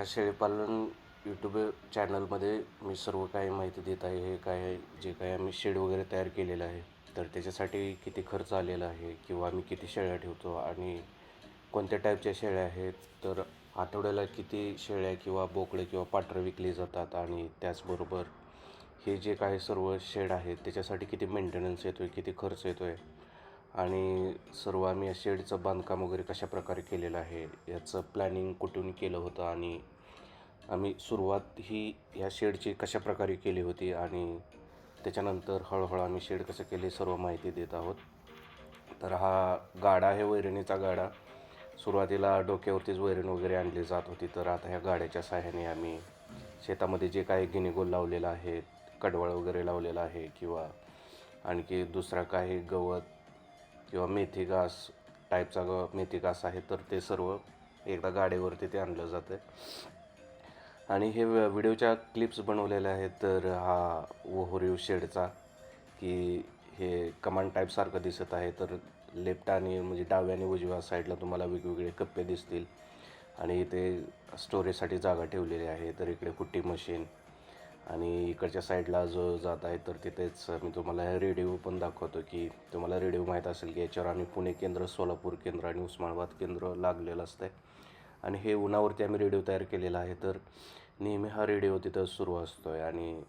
ह्या शेळीपालन यूट्यूब चॅनलमध्ये मी सर्व काही माहिती देत आहे हे काय आहे जे काही आम्ही शेड वगैरे तयार केलेलं आहे. तर त्याच्यासाठी किती खर्च आलेला आहे किंवा आम्ही किती शेळ्या ठेवतो आणि कोणत्या टाईपच्या शेळ्या आहेत तर आठवड्याला किती शेळ्या किंवा बोकडे किंवा पाटरं विकली जातात आणि त्याचबरोबर हे जे काही सर्व शेड आहेत त्याच्यासाठी किती मेंटेनन्स येतो आहे किती खर्च येतो आहे आणि सर्व आम्ही या शेडचं बांधकाम वगैरे कशा प्रकारे केलेलं आहे याचं प्लॅनिंग कुठून केलं होतं आणि आम्ही सुरुवात ही ह्या शेडची कशा प्रकारे केली होती आणि त्याच्यानंतर हळूहळू आम्ही शेड कसं केले सर्व माहिती देत आहोत. तर हा गाडा आहे वैरणीचा गाडा. सुरुवातीला डोक्यावरतीच वैरण वगैरे आणली जात होती तर आता ह्या गाड्याच्या सहाय्याने आम्ही शेतामध्ये जे काही गिनीगोल लावलेलं आहे कडवळ वगैरे लावलेलं आहे किंवा आणखी दुसरा काही गवत किंवा मेथी घास टाईपचा ग मेथी घास आहे तर ते सर्व एकदा गाडीवरती ते आणलं जातं आणि हे व्हिडिओच्या क्लिप्स बनवलेल्या आहेत तर हा ओहोरीव शेडचा की हे कमांड टाईपसारखं दिसत आहे तर लेफ्ट आणि म्हणजे डाव्या आणि उजव्या साईडला तुम्हाला वेगवेगळे कप्पे दिसतील. आणि इथे स्टोरेजसाठी जागा ठेवलेली आहे तर इकडे कुट्टी मशीन आणि इकडच्या साईडला जो जात आहे तर तिथेच मी तुम्हाला रेडिओ पण दाखवतो की तुम्हाला रेडिओ माहीत असेल की याच्यावर आम्ही पुणे केंद्र सोलापूर केंद्र आणि उस्मानाबाद केंद्र लागलेलं असतं आहे आणि हे उन्हावरती आम्ही रेडिओ तयार केलेला आहे तर नेहमी हा रेडिओ तिथं सुरू असतो आहे आणि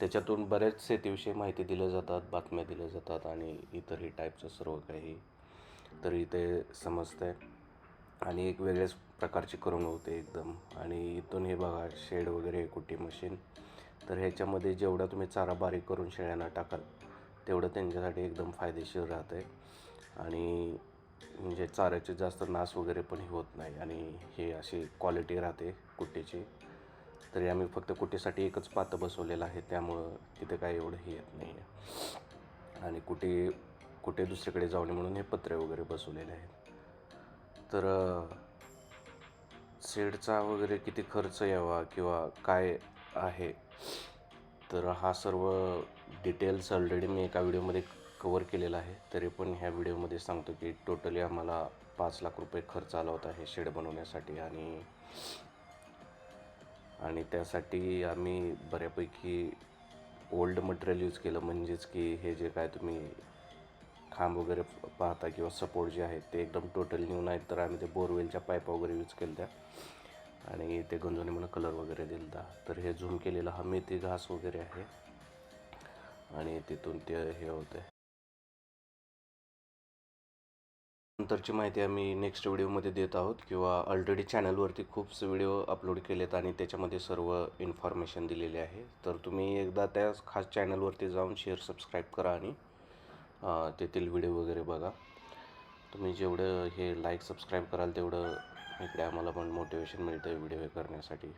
त्याच्यातून बऱ्याच शेतीविषयी माहिती दिल्या जातात बातम्या दिल्या जातात आणि इतरही टाईपचं सर्व काही तर इथे समजतं आहे आणि एक वेगळ्याच प्रकारची करून होते एकदम. आणि इथून हे बघा शेड वगैरे कुट्टी मशीन. तर ह्याच्यामध्ये जेवढा तुम्ही चारा बारीक करून शेळ्यांना टाकाल तेवढं त्यांच्यासाठी एकदम फायदेशीर राहतं आहे आणि म्हणजे चाऱ्याचे जास्त नास वगैरे पण हे होत नाही आणि हे अशी क्वालिटी राहते कुट्टीची. तरी आम्ही फक्त कुटीसाठी एकच पातं बसवलेलं आहे त्यामुळं तिथे काय एवढं हे येत नाही आहे आणि कुठे कुठे दुसरीकडे जाऊ नये म्हणून हे पत्रे वगैरे बसवलेले आहेत. तर शेडचा वगैरे किती खर्च यावा किंवा काय आहे. तर हा सर्व डिटेल्स ऑलरेडी मी एका व्हिडिओमध्ये कवर केलेला आहे. तरी पण ह्या व्हिडिओमध्ये सांगतो की टोटली आम्हाला पाच लाख रुपये खर्च आला होता हे शेड बनवण्यासाठी आणि आणि त्यासाठी आम्ही बऱ्यापैकी ओल्ड मटेरियल यूज केलं. म्हणजेच की हे जे काय तुम्ही खांब वगैरे पाहता किंवा सपोर्ट जे आहे ते एकदम टोटल न्यू नाहीत. तर आम्ही ते बोरवेलच्या पाईप वगैरे यूज केल्या आणि ते गंजोने मला कलर वगैरे दिलता. तर हे झूम केलेला हा मेथी घास वगैरे आहे. आणि तिथून ते हे होते नंतरची माहिती आम्ही नेक्स्ट व्हिडिओमध्ये देत आहोत किंवा ऑलरेडी चॅनलवरती खूपसे व्हिडिओ अपलोड केलेत आणि त्याच्यामध्ये सर्व इन्फॉर्मेशन दिलेली आहे. तर तुम्ही एकदा त्या खास चॅनलवरती जाऊन शेअर सबस्क्राईब करा आणि तेथील व्हिडिओ वगैरे बघा. तुम्ही जेवढं हे लाईक सबस्क्राईब कराल तेवढं इकडे आम्हाला पण मोटिवेशन मिळतं आहे व्हिडिओ हे करण्यासाठी.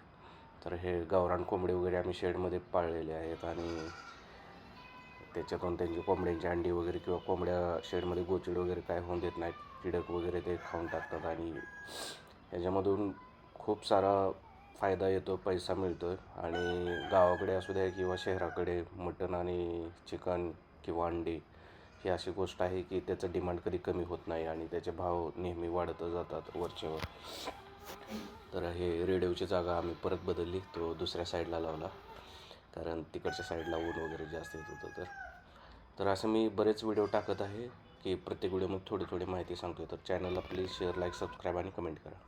तर हे गावरान कोंबडे वगैरे आम्ही शेडमध्ये पाळलेले आहेत आणि त्याच्यातून त्यांची कोंबड्यांची अंडी वगैरे किंवा कोंबड्या शेडमध्ये गोचिड वगैरे काय होऊन देत नाहीत किडक वगैरे ते खाऊन टाकतात आणि ह्याच्यामधून खूप सारा फायदा येतो पैसा मिळतो आणि गावाकडे असू द्या किंवा शहराकडे मटण आणि चिकन किंवा अंडी ही अशी गोष्ट आहे की त्याचं डिमांड कधी कमी होत नाही आणि त्याचे भाव नेहमी वाढतच जातात वरचेवर. तर हे रेडिओची जागा आम्ही परत बदलली तो दुसऱ्या साईडला लावला. कारण तिकडच्या साईडला ऊन वगैरे जास्त येत होतं तर. तर असं मी बरेच व्हिडिओ टाकत आहे की प्रत्येक व्हिडिओमध्ये थोडी थोडी माहिती सांगतो तर चॅनलला प्लीज शेअर लाईक सबस्क्राईब आणि कमेंट करा.